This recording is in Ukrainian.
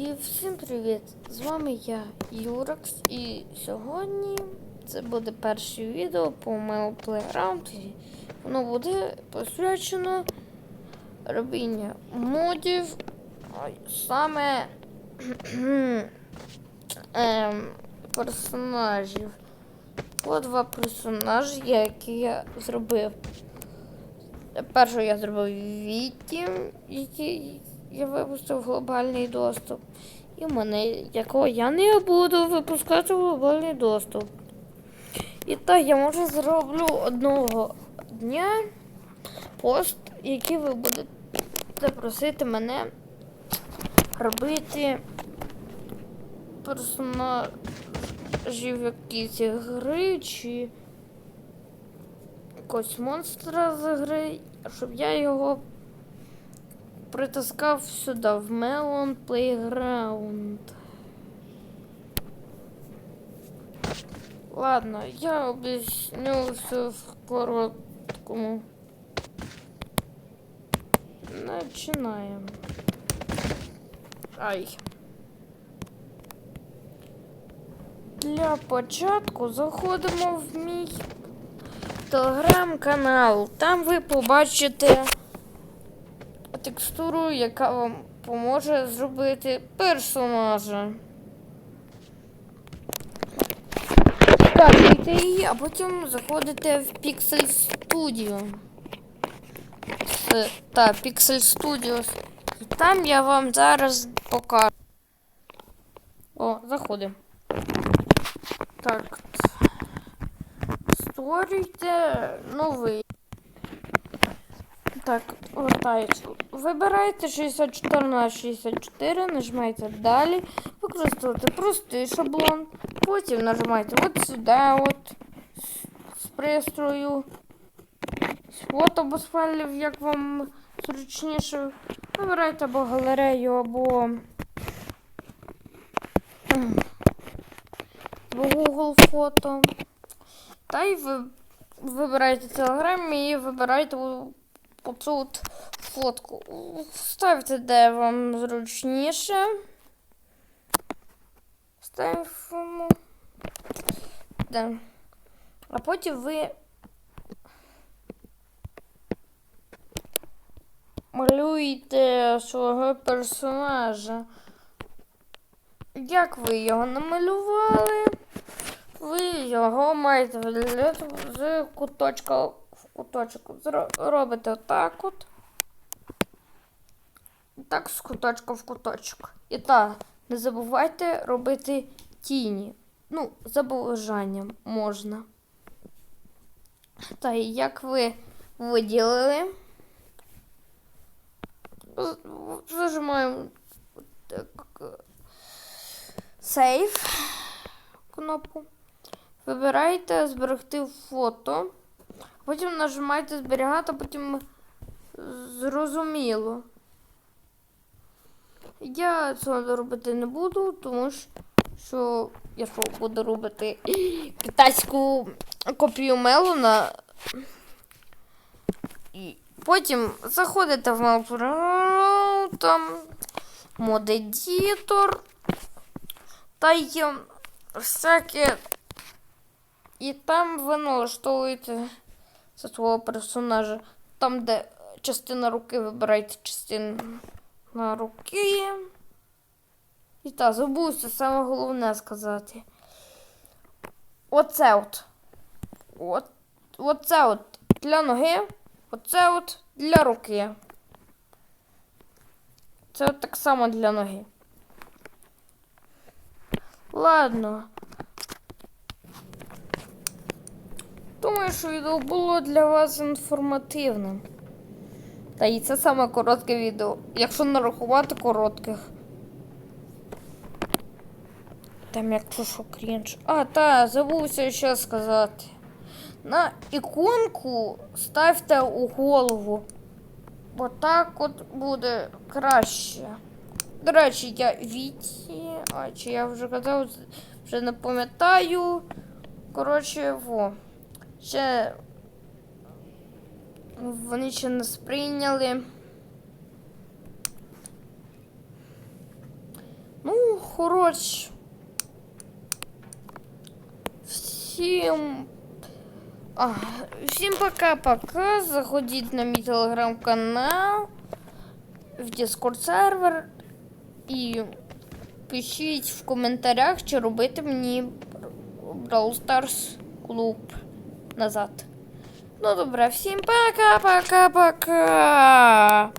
І всім привіт! З вами я, Юрекс, і сьогодні це буде перше відео по моєму Playground. Воно буде посвячено робінню модів, саме ем, персонажів. По два персонажі, які я зробив. Першого я зробив Віті, який я випустив глобальний доступ. І мене, якого я не буду випускати в глобальний доступ. І так, я може зроблю одного дня пост, який ви будете просити мене робити персонажів якісь гри чи якогось монстра з гри, щоб я його притискав сюди, в Melon Playground. Ладно, я об'ясню все в короткому. Начинаем. Ай. Для початку заходимо в мій телеграм-канал. Там ви побачите текстуру, яка вам поможе зробити персонажа. Скачуйте її, а потім заходите в Pixel Studio. С- Та, Pixel Studios. І там я вам зараз покажу. О, заходимо. Так. Створюйте новий. Так, вертаюсь. Вибирайте 64 на 64, нажимаєте далі, використовуйте простий шаблон. Потім нажимаєте от сюди, от з пристрою. з Фото або з файлів, як вам зручніше. Вибирайте або галерею, або Google фото. Та й ви вибирайте Telegram і вибирайте оцю от фотку. Ставте, де вам зручніше. Ставимо. Де. А потім ви малюєте свого персонажа. Як ви його намалювали? Ви його маєте виділяти з куточка куточок. Робите отак от. Так, з куточка в куточок. І так, не забувайте робити тіні. Ну, за бажанням можна. Та і як ви виділили, зажимаємо так, сейф кнопку. Вибирайте зберегти фото. Потім нажимаєте зберігати, потім зрозуміло. Я цього робити не буду, тому що- я буду робити китайську копію Мелона. І потім заходите в Mail.ru, там мод едітор. Та є всяке. І там ви налаштовуєте за свого персонажа. Там, де частина руки, вибирайте частину на руки. І так, забувся саме головне сказати. Оце от. от. Оце от для ноги. Оце от для руки. Це от так само для ноги. Ладно. Думаю, що відео було для вас інформативним. Та і це саме коротке відео. Якщо нарахувати коротких. Там якщо що крінж. А, та, забувся ще сказати. На іконку ставте у голову. Бо так от буде краще. До речі, я Віті. А чи я вже казав, вже не пам'ятаю. Коротше, во. Ще вони ще не сприйняли. Коротше. Всім. А, всім пока-пока. Заходіть на мій телеграм-канал, в Discord сервер і пишіть в коментарях, чи робити мені Brawl Stars клуб назад. Ну добре, всім пока-пока-пока.